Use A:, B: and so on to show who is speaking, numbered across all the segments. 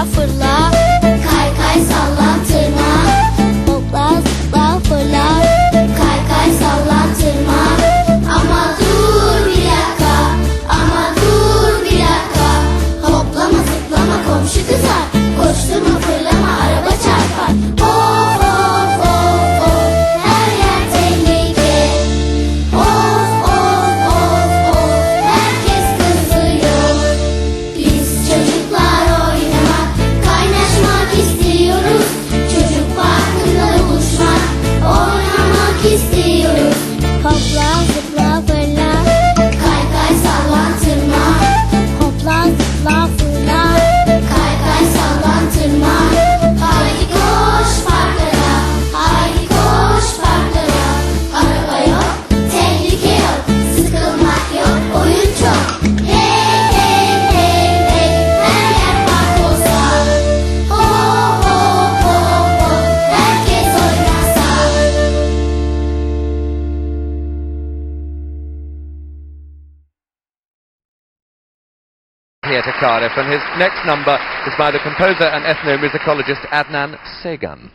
A: lá, for lá. Here to Cardiff, and his next number is by the composer and ethnomusicologist Adnan Segan.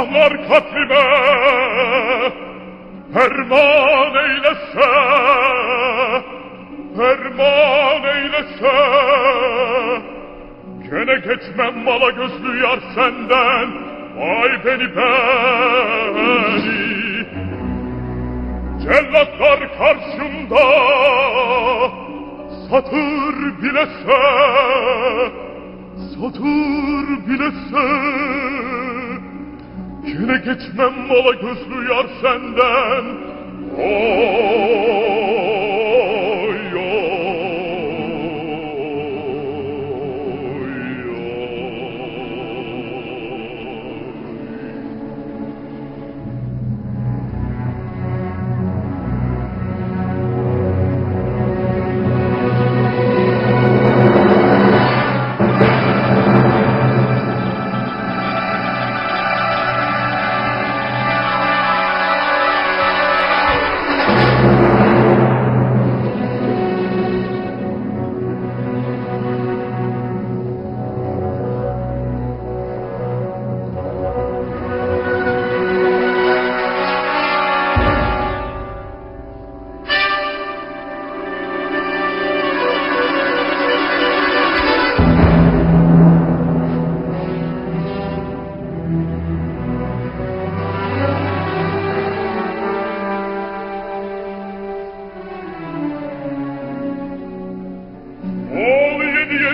B: Padişahlar katlime Ferman eylese Ferman eylese Gene geçmem mala gözlü yar senden Vay beni beni. Cellatlar karşımda Satır bilese Satır bilese Yine geçmem mala gözlü yar senden. Oy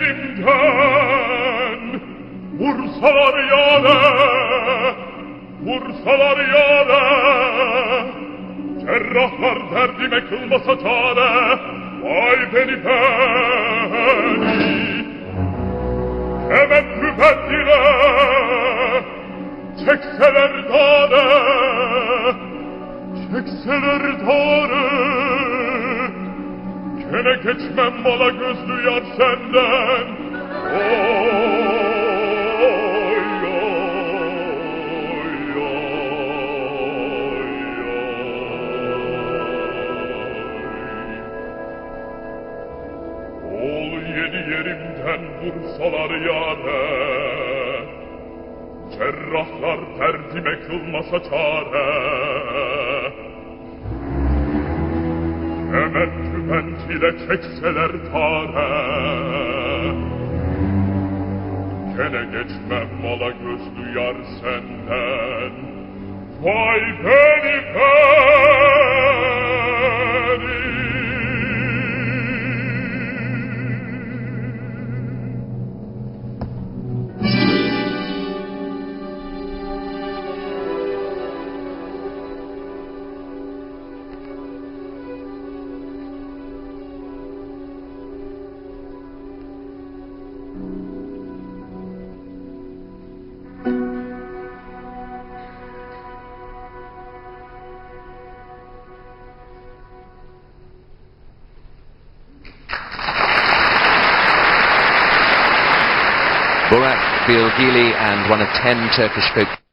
B: linden Ursula Riade Ursula Riade Cerrahlar derdime kılmasa çare Vay beni beni Hemen müfettire Çekseler dane Gene geçmem mala gözlü yar senden. Oy oy oy Ol yedi yerimden vursalar yâre. Cerrahlar derdime kılmasa çare. Hemen tüfenk ile çekseler tare. Gene geçmem mala gözlü yar senden. Vay beni beni
A: Burak Bilgili and one of ten Turkish folk